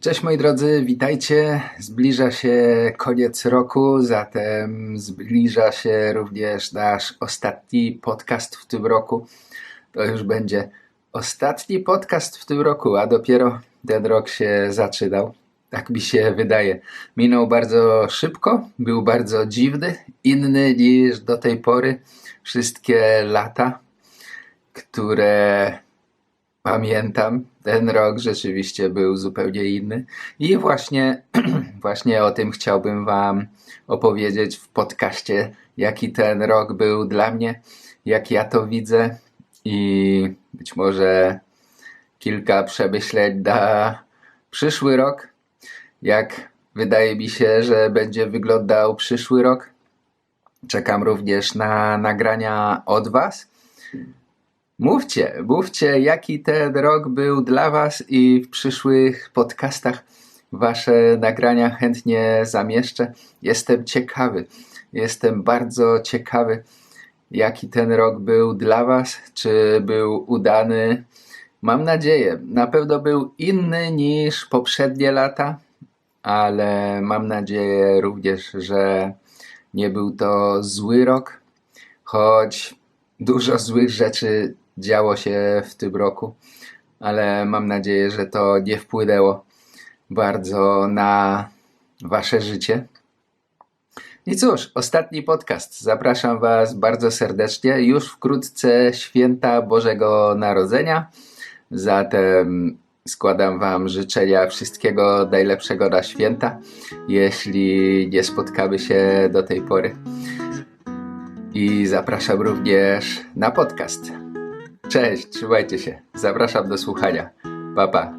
Cześć moi drodzy, witajcie. Zbliża się koniec roku, zatem zbliża się również nasz ostatni podcast w tym roku. To już będzie ostatni podcast w tym roku, a dopiero ten rok się zaczynał. Tak mi się wydaje. Minął bardzo szybko, był bardzo dziwny, inny niż do tej pory wszystkie lata, które Pamiętam, ten rok rzeczywiście był zupełnie inny i właśnie, właśnie o tym chciałbym Wam opowiedzieć w podcaście, jaki ten rok był dla mnie, jak ja to widzę i być może kilka przemyśleń na przyszły rok, jak wydaje mi się, że będzie wyglądał przyszły rok. Czekam również na nagrania od Was. Mówcie, mówcie, jaki ten rok był dla Was i w przyszłych podcastach Wasze nagrania chętnie zamieszczę. Jestem ciekawy, jestem bardzo ciekawy, jaki ten rok był dla Was, czy był udany. Mam nadzieję, na pewno był inny niż poprzednie lata, ale mam nadzieję również, że nie był to zły rok, choć dużo złych rzeczy działo się w tym roku, ale mam nadzieję, że to nie wpłynęło bardzo na Wasze życie. I cóż, ostatni podcast. Zapraszam Was bardzo serdecznie. Już wkrótce święta Bożego Narodzenia. Zatem składam Wam życzenia wszystkiego najlepszego na święta, jeśli nie spotkamy się do tej pory. I zapraszam również na podcast. Cześć, trzymajcie się. Zapraszam do słuchania. Pa, pa.